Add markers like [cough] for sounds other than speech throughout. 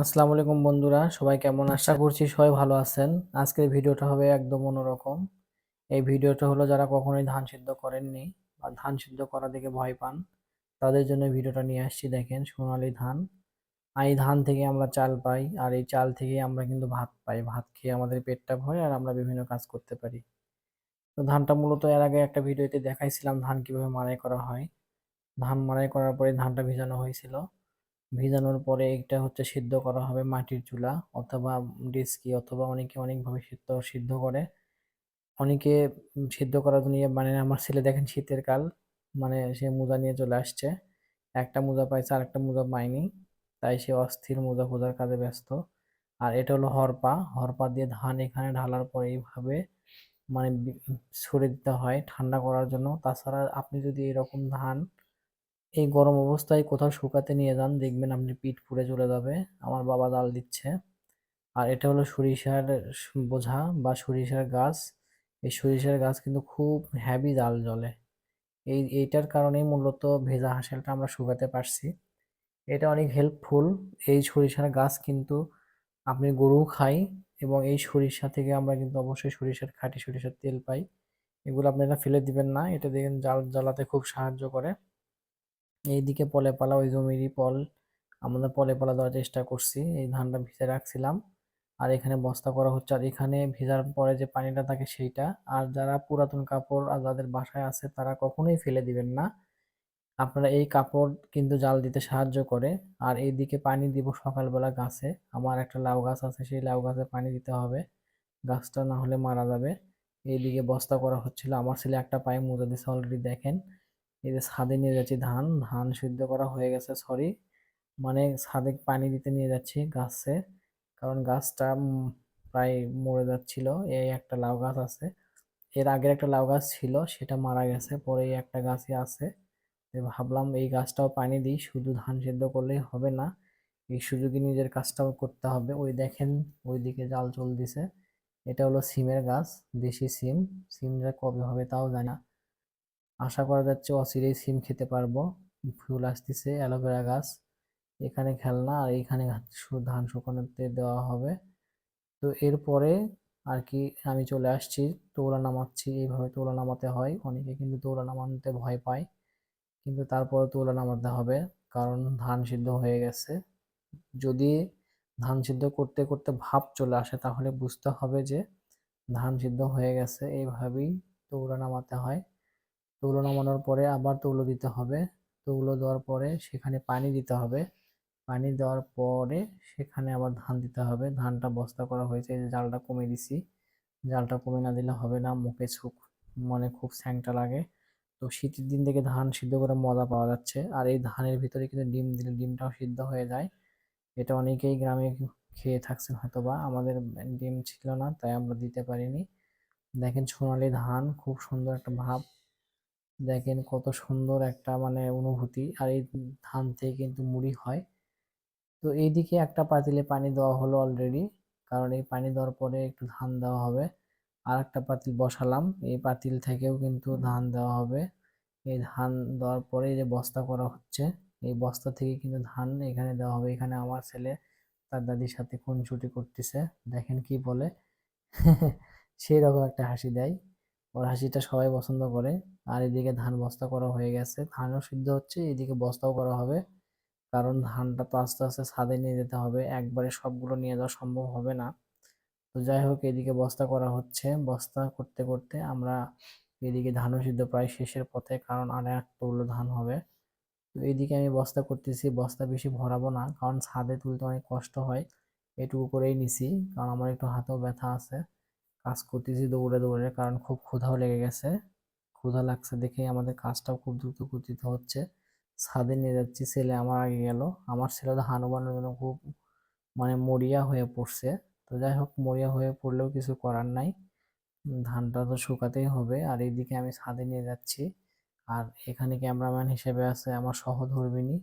আসসালামু আলাইকুম বন্ধুরা, সবাই কেমন? আশা করছি সবাই ভালো আছেন। আজকের ভিডিওটা হবে একদম অন্যরকম। এই ভিডিওটা হলো যারা কখনোই ধান সিদ্ধ করেননি বা ধান সিদ্ধ করা দেখে ভয় পান, তাদের জন্য ভিডিওটা নিয়ে আসছি দেখেন সোনালী ধান। এই ধান থেকে আমরা চাল পাই আর এই চাল থেকে আমরা কিন্তু ভাত পাই। ভাত খেয়ে আমাদের পেটটা ভরে আর আমরা বিভিন্ন কাজ করতে পারি। তো ধানটা মূলত এর আগে একটা ভিডিওতে দেখাইছিলাম ধান কীভাবে মারাই করা হয়। ধান মারাই করার পরে ধানটা ভিজানো হয়েছিল। ভিজানোর পরে এটা হচ্ছে সিদ্ধ করা হবে মাটির চুলা অথবা ডিস্কি অথবা অনেকে অনেকভাবে সিদ্ধ সিদ্ধ করে। অনেকে সিদ্ধ করার জন্য মানে আমার ছেলে দেখেন শীতের কাল মানে সে মোজা নিয়ে চলে আসছে। একটা মোজা পাইছে আর একটা মোজা পায়নি। তাই সে অস্থির মোজা খোঁজার কাজে ব্যস্ত। আর এটা হলো হরপা। হরপা দিয়ে ধান এখানে ঢালার পরে এইভাবে মানে ছড়ে দিতে হয় ঠান্ডা করার জন্য। তাছাড়া আপনি যদি এরকম ধান এই গরম অবস্থায় কোথাও শুকাতে নিয়ে যান, দেখবেন আপনি পিঠ পুড়ে চলে যাবে। আমার বাবা জাল দিচ্ছে। আর এটা হলো সরিষার বোঝা বা সরিষার গাছ। এই সরিষার গাছ কিন্তু খুব হ্যাভি জাল জ্বলে। এই, এইটার কারণেই মূলত ভেজা হাঁসেলটা আমরা শুকাতে পারছি। এটা অনেক হেল্পফুল এই সরিষার গাছ কিন্তু আপনি গরু খাই এবং এই সরিষা থেকে আমরা কিন্তু অবশ্যই সরিষার খাঁটি সরিষার তেল পাই। এগুলো আপনারা ফেলে দিবেন না। এটা দেখেন জাল, জ্বালাতে খুব সাহায্য করে। এইদিকে পলে পালা, ওই জমিরই পল। আমাদের পলে পালা দেওয়ার চেষ্টা করছি, এই ধানটা ভিজে রাখছিলাম। আর এখানে বস্তা করা হচ্ছে, আর এখানে ভেজার পরে যে পানিটা থাকে সেইটা। আর যারা পুরাতন কাপড় আর যাদের বাসায় আছে, তারা কখনোই ফেলে দিবেন না। আপনারা এই কাপড় কিন্তু জাল দিতে সাহায্য করে। আর এইদিকে পানি দিব সকালবেলা গাছে। আমার একটা লাউ গাছ আছে, সেই লাউ গাছে পানি দিতে হবে। গাছটা না হলে মারা যাবে। এইদিকে বস্তা করা হচ্ছিল, আমার ছেলে একটা পায়ে মুজা দিছে অলরেডি দেখেন। এই যে ছাদে নিয়ে যাচ্ছি ধান ধান সিদ্ধ করা হয়ে গেছে সরি মানে ছাদে পানি দিতে নিয়ে যাচ্ছি গাছে, কারণ গাছটা প্রায় মরে যাচ্ছিল, এই একটা লাউ গাছ আছে। এর আগের একটা লাউ গাছ ছিল, সেটা মারা গেছে, পরে এই একটা গাছই আছে। ভাবলাম এই গাছটাও পানি দিই, শুধু ধান সিদ্ধ করলেই হবে না, এই সুযোগে নিজের কাজটাও করতে হবে। ওই দেখেন, ওইদিকে জাল চল দিছে এটা হলো সিমের গাছ, দেশি সিম, সিমটা কবে হবে তাও জানি না। আশা করা যাচ্ছে অচিরেই সিম খেতে পারব। ফুল আসতেছে, অ্যালোভেরা গাছ। এখানে খেলনা আর এইখানে ধান শুকানোতে দেওয়া হবে। তো এরপরে আর কি আমি চলে আসছি তৌলা নামাচ্ছি। এইভাবে তোলা নামাতে হয়। অনেকে কিন্তু তৌলা নামাতে ভয় পায়। কিন্তু তারপরে তৌলা নামাতে হবে, কারণ ধান সিদ্ধ হয়ে গেছে। যদি ধান সিদ্ধ করতে করতে ভাব চলে আসে, তাহলে বুঝতে হবে যে ধান সিদ্ধ হয়ে গেছে। এইভাবেই তৌলা নামাতে হয়। তুলো নামানোর পরে আবার তুলো দিতে হবে। তুলো দেওয়ার পরে সেখানে পানি দিতে হবে। পানি দেওয়ার পরে সেখানে আবার ধান দিতে হবে। ধানটা বস্তা করা হয়েছে যে জালটা কমে দিছি। জালটা কমে না দিলে হবে না, মুখে ছুক মানে খুব স্যাংটা লাগে। তো শীতের দিন থেকে ধান সিদ্ধ করে মজা পাওয়া যাচ্ছে। আর এই ধানের ভিতরে কিন্তু ডিম দিলে ডিমটাও সিদ্ধ হয়ে যায়। এটা অনেকেই গ্রামে খেয়ে থাকছেন হয়তো বা আমাদের ডিম ছিল না, তাই আমরা দিতে পারিনি। দেখেন সোনালি ধান, খুব সুন্দর একটা ভাব। দেখেন কত সুন্দর একটা মানে অনুভূতি। আর এই ধান থেকে কিন্তু মুড়ি হয়। তো এইদিকে একটা পাতিলে পানি দেওয়া হলো অলরেডি কারণ এই পানি দেওয়ার পরে একটু ধান দেওয়া হবে। আর একটা পাতিল বসালাম, এই পাতিল থেকেও কিন্তু ধান দেওয়া হবে। এই ধান দেওয়ার পরে যে বস্তা করা হচ্ছে, এই বস্তা থেকে কিন্তু ধান এখানে দেওয়া হবে। এখানে আমার ছেলে তার দাদির সাথে খুনছুটি করতেছে, দেখেন কি বলে। [laughs] সেই রকম একটা হাসি দেয়। ওর হাসিটা সবাই পছন্দ করে। আর এদিকে ধান বস্তা করা হয়ে গেছে। ধানও সিদ্ধ হচ্ছে, এদিকে বস্তাও করা হবে। কারণ ধানটা তো আস্তে আস্তে ছাদে নিয়ে যেতে হবে। একবারে সবগুলো নিয়ে যাওয়া সম্ভব হবে না। তো যাই হোক, এদিকে বস্তা করা হচ্ছে। বস্তা করতে করতে আমরা এদিকে ধানও সিদ্ধ প্রায় শেষের পথে, কারণ আর এক তুলো ধান হবে। তো এদিকে আমি বস্তা করতেছি। বস্তা বেশি ভরাবো না, কারণ ছাদে তুলতে অনেক কষ্ট হয়। এটুকু করেই নিছি, কারণ আমার একটু হাতেও ব্যথা আছে। কাজ করতেছি দৌড়ে দৌড়ে, কারণ খুব ক্ষুধাও লেগে গেছে। ক্ষুধা লাগছে দেখে আমাদের কাজটাও খুব দ্রুত গতিতে হচ্ছে। ছাদে নিয়ে যাচ্ছি, ছেলে আমার আগে গেল। আমার ছেলে তো হানুমানের জন্য খুব মানে মরিয়া হয়ে পড়ছে। তো যাই হোক, মরিয়া হয়ে পড়লেও কিছু করার নাই। ধানটা তো শুকাতেই হবে। আর এইদিকে আমি ছাদে নিয়ে যাচ্ছি। আর এখানে ক্যামেরাম্যান হিসেবে আছে আমার সহধর্মিনী।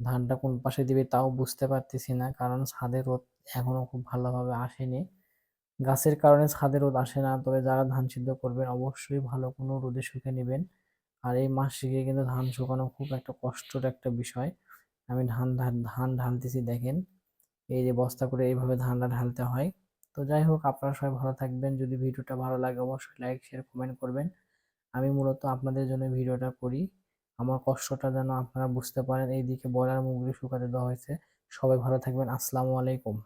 ধানটা কোন পাশে দিবে তাও বুঝতে পারতেছি না, কারণ ছাদের রোদ এখনও খুব ভালোভাবে আসেনি। গাছের কারণে ছাদে রোদ আসে না, তবে যারা ধান সিদ্ধ করবেন অবশ্যই ভালো কোনো রোদে শুকে নেবেন। আর এই মাস শিখে কিন্তু ধান শুকানো খুব একটা কষ্টের একটা বিষয়। আমি ধান ধান ঢালতেছি, দেখেন। এই যে বস্তা করে এইভাবে ধানটা ঢালতে হয়। তো যাই হোক, আপনারা সবাই ভালো থাকবেন। যদি ভিডিওটা ভালো লাগে, অবশ্যই লাইক, শেয়ার, কমেন্ট করবেন। আমি মূলত আপনাদের জন্য ভিডিওটা করি। আমার কষ্টটা যেন আপনারা বুঝতে পারেন। এইদিকে ব্রয়লার মুরগি শুকাতে দেওয়া হয়েছে। সবাই ভালো থাকবেন। আসসালামু আলাইকুম।